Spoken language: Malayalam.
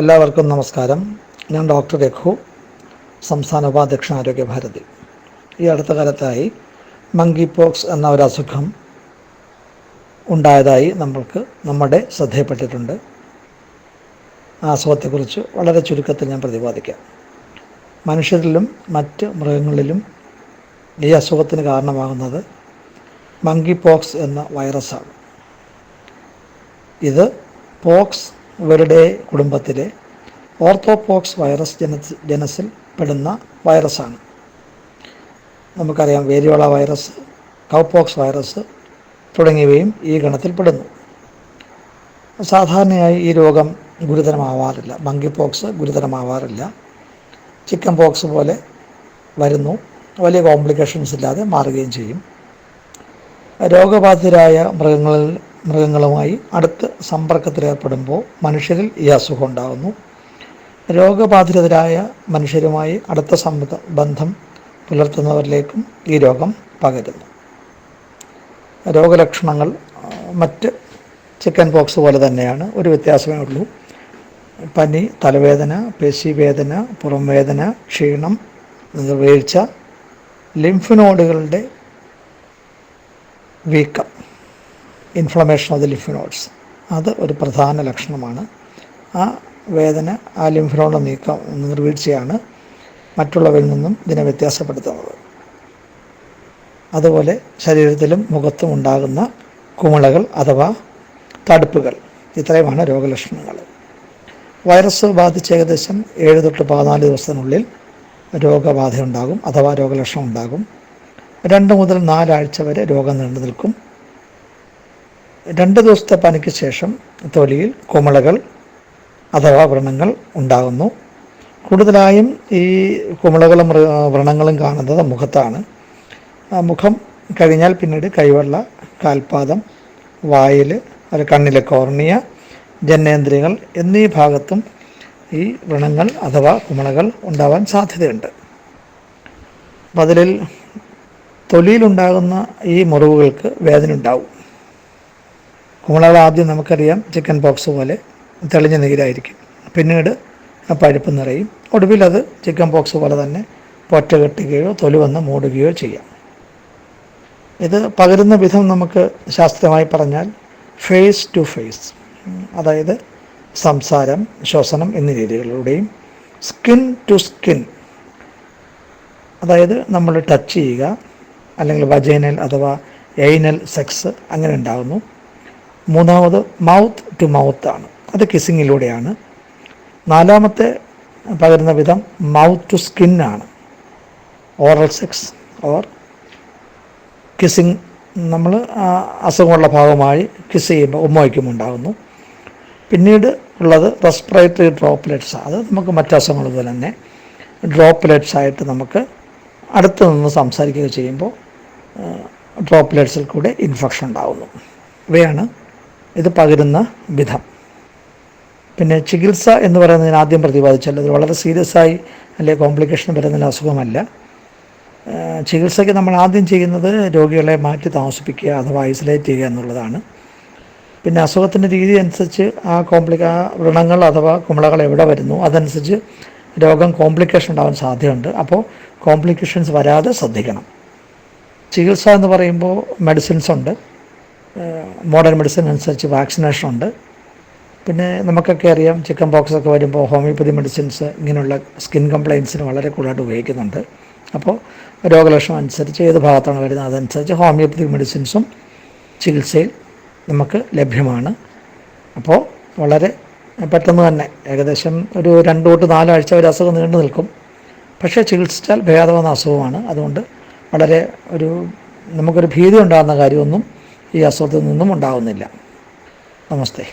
എല്ലാവർക്കും നമസ്കാരം. ഞാൻ ഡോക്ടർ രഘു സംസ്ഥാന ഉപാധ്യക്ഷൻ ആരോഗ്യ ഭാരതി. ഈ അടുത്ത കാലത്തായി മങ്കി പോക്സ് എന്ന ഒരു അസുഖം ഉണ്ടായതായി നമ്മൾക്ക് നമ്മുടെ ശ്രദ്ധയിൽപ്പെട്ടിട്ടുണ്ട്. ആ അസുഖത്തെക്കുറിച്ച് വളരെ ചുരുക്കത്തിൽ ഞാൻ പ്രതിപാദിക്കാം. മനുഷ്യരിലും മറ്റ് മൃഗങ്ങളിലും ഈ അസുഖത്തിന് കാരണമാകുന്നത് മങ്കി പോക്സ് എന്ന വൈറസാണ് ഇത് പോക്സ് ഇവരുടെ കുടുംബത്തിലെ ഓർത്തോപോക്സ് വൈറസ് ജന ജനസിൽ പെടുന്ന വൈറസാണ്. നമുക്കറിയാം വേരിയോള വൈറസ് കൗപോക്സ് വൈറസ് തുടങ്ങിയവയും ഈ ഗണത്തിൽ പെടുന്നു. സാധാരണയായി ഈ രോഗം ഗുരുതരമാവാറില്ല. മങ്കി പോക്സ് ഗുരുതരമാവാറില്ല. ചിക്കൻ പോക്സ് പോലെ വരുന്നു. വലിയ കോംപ്ലിക്കേഷൻസ് ഇല്ലാതെ മാറുകയും ചെയ്യും. രോഗബാധിതരായ മൃഗങ്ങളിൽ മൃഗങ്ങളുമായി അടുത്ത് സമ്പർക്കത്തിലേർപ്പെടുമ്പോൾ മനുഷ്യരിൽ ഈ അസുഖം ഉണ്ടാകുന്നു. രോഗബാധിതരായ മനുഷ്യരുമായി അടുത്ത സമ്പ ബന്ധം പുലർത്തുന്നവരിലേക്കും ഈ രോഗം പകരുന്നു. രോഗലക്ഷണങ്ങൾ മറ്റ് ചിക്കൻ പോക്സ് പോലെ തന്നെയാണ്. ഒരു വ്യത്യാസമേ ഉള്ളൂ. പനി തലവേദന പേശിവേദന പുറംവേദന ക്ഷീണം വീഴ്ച ലിംഫ് നോഡുകളുടെ വീക്കം. Inflammation of the lymph nodes അത് ഒരു പ്രധാന ലക്ഷണമാണ്. ആ വേദന ആ ലിംഫ് നോഡ് നീക്കം നിർവീഴ്ചയാണ് മറ്റുള്ളവരിൽ നിന്നും ഇതിനെ വ്യത്യാസപ്പെടുത്തുന്നത്. അതുപോലെ ശരീരത്തിലും മുഖത്തും ഉണ്ടാകുന്ന കുമിളകൾ അഥവാ തടുപ്പുകൾ ഇത്രയുമാണ് രോഗലക്ഷണങ്ങൾ. വൈറസ് ബാധിച്ച് ഏകദേശം ഏഴ് തൊട്ട് പതിനാല് ദിവസത്തിനുള്ളിൽ രോഗബാധ ഉണ്ടാകും അഥവാ രോഗലക്ഷണം ഉണ്ടാകും രണ്ട് മുതൽ നാലാഴ്ച വരെ രോഗം നീണ്ടു നിൽക്കും രണ്ട് ദിവസത്തെ പനിക്ക് ശേഷം തൊലിയിൽ കുമളകൾ അഥവാ വ്രണങ്ങൾ ഉണ്ടാകുന്നു. കൂടുതലായും ഈ കുമിളകളും വ്ര- വ്രണങ്ങളും കാണുന്നത് മുഖത്താണ്. മുഖം കഴിഞ്ഞാൽ പിന്നീട് കൈവെള്ള കാൽപാദം വായിൽ അത് കണ്ണിലെ കോർണിയ ജനേന്ദ്രിയങ്ങൾ എന്നീ ഭാഗത്തും ഈ വ്രണങ്ങൾ അഥവാ കുമളകൾ ഉണ്ടാവാൻ സാധ്യതയുണ്ട്. അപ്പം അതിൽ തൊലിയിലുണ്ടാകുന്ന ഈ മുറിവുകൾക്ക് വേദന ഉണ്ടാവും. കുമിളകൾ ആദ്യം നമുക്കറിയാം ചിക്കൻ പോക്സ് പോലെ തെളിഞ്ഞ നീരായിരിക്കും. പിന്നീട് ആ പഴുപ്പ് നിറയും. ഒടുവിൽ അത് ചിക്കൻ പോക്സ് പോലെ തന്നെ പൊറ്റ കെട്ടുകയോ തൊലി വന്ന് മൂടുകയോ ചെയ്യാം. ഇത് പകരുന്ന വിധം നമുക്ക് ശാസ്ത്രീയമായി പറഞ്ഞാൽ ഫേസ് ടു ഫേസ് അതായത് സംസാരം ശ്വസനം എന്നീ രീതികളിലൂടെയും സ്കിൻ ടു സ്കിൻ അതായത് നമ്മൾ ടച്ച് ചെയ്യുക അല്ലെങ്കിൽ വജൈനൽ അഥവാ എയ്നൽ സെക്സ് അങ്ങനെ ഉണ്ടാകുന്നു മൂന്നാമത് മൗത്ത് ടു മൗത്ത് ആണ്. അത് കിസ്സിങ്ങിലൂടെയാണ് നാലാമത്തെ പകരുന്ന വിധം മൗത്ത് ടു സ്കിൻ ആണ്. ഓറൽ സെക്സ് ഓർ കിസ്സിങ് നമ്മൾ അസുഖമുള്ള ഭാഗമായി കിസ് ചെയ്യുമ്പോൾ ഉമ്മയ്ക്കും ഉണ്ടാകുന്നു. പിന്നീട് ഉള്ളത് റെസ്പിറേറ്ററി ഡ്രോപ്പ്ലെറ്റ്സ് അത് നമുക്ക് മറ്റ് അസുഖങ്ങൾ പോലെ തന്നെ ഡ്രോപ്പ്ലെറ്റ്സ് ആയിട്ട് നമുക്ക് അടുത്ത് നിന്ന് സംസാരിക്കുക ചെയ്യുമ്പോൾ ഡ്രോപ്പ്ലെറ്റ്സിൽ കൂടെ ഇൻഫെക്ഷൻ ഉണ്ടാകുന്നു ഇവയാണ് ഇത് പകരുന്ന വിധം. പിന്നെ ചികിത്സ എന്ന് പറയുന്നതിന് ആദ്യം പ്രതിപാദിച്ചാൽ ഇത് വളരെ സീരിയസ് ആയി അല്ലെങ്കിൽ കോംപ്ലിക്കേഷൻ വരുന്ന അസുഖമല്ല. ചികിത്സയ്ക്ക് നമ്മൾ ആദ്യം ചെയ്യുന്നത് രോഗികളെ മാറ്റി താമസിപ്പിക്കുക അഥവാ ഐസൊലേറ്റ് ചെയ്യുക എന്നുള്ളതാണ്. പിന്നെ അസുഖത്തിന്റെ രീതി അനുസരിച്ച് ആ കോംപ്ലിക്ക ആ വ്രണങ്ങൾ അഥവാ കുമിളകൾ എവിടെ വരുന്നു അതനുസരിച്ച് രോഗം കോംപ്ലിക്കേഷൻ ഉണ്ടാവാൻ സാധ്യതയുണ്ട്. അപ്പോൾ കോംപ്ലിക്കേഷൻസ് വരാതെ ശ്രദ്ധിക്കണം. ചികിത്സ എന്ന് പറയുമ്പോൾ മെഡിസിൻസ് ഉണ്ട്. മോഡേൺ മെഡിസിൻ അനുസരിച്ച് വാക്സിനേഷൻ ഉണ്ട്. പിന്നെ നമുക്കൊക്കെ അറിയാം ചിക്കൻ ബോക്സ് ഒക്കെ വരുമ്പോൾ ഹോമിയോപ്പതി മെഡിസിൻസ് ഇങ്ങനെയുള്ള സ്കിൻ കംപ്ലയിൻസിന് വളരെ കൂടുതലായിട്ട് ഉപയോഗിക്കുന്നുണ്ട്. അപ്പോൾ രോഗലക്ഷണം അനുസരിച്ച് ഏത് ഭാഗത്താണ് വരുന്നത് അതനുസരിച്ച് ഹോമിയോപ്പതി മെഡിസിൻസും ചികിത്സയിൽ നമുക്ക് ലഭ്യമാണ്. അപ്പോൾ വളരെ പെട്ടെന്ന് തന്നെ ഏകദേശം ഒരു രണ്ട് തൊട്ട് നാലാഴ്ച ഒരു അസുഖം നീണ്ടു നിൽക്കും. പക്ഷേ ചികിത്സിച്ചാൽ ഭേദമെന്ന അസുഖമാണ്. അതുകൊണ്ട് വളരെ ഒരു നമുക്കൊരു ഭീതി ഉണ്ടാകുന്ന കാര്യമൊന്നും ഈ അസുഖത്തിൽ നിന്നും ഉണ്ടാകുന്നില്ല നമസ്തേ.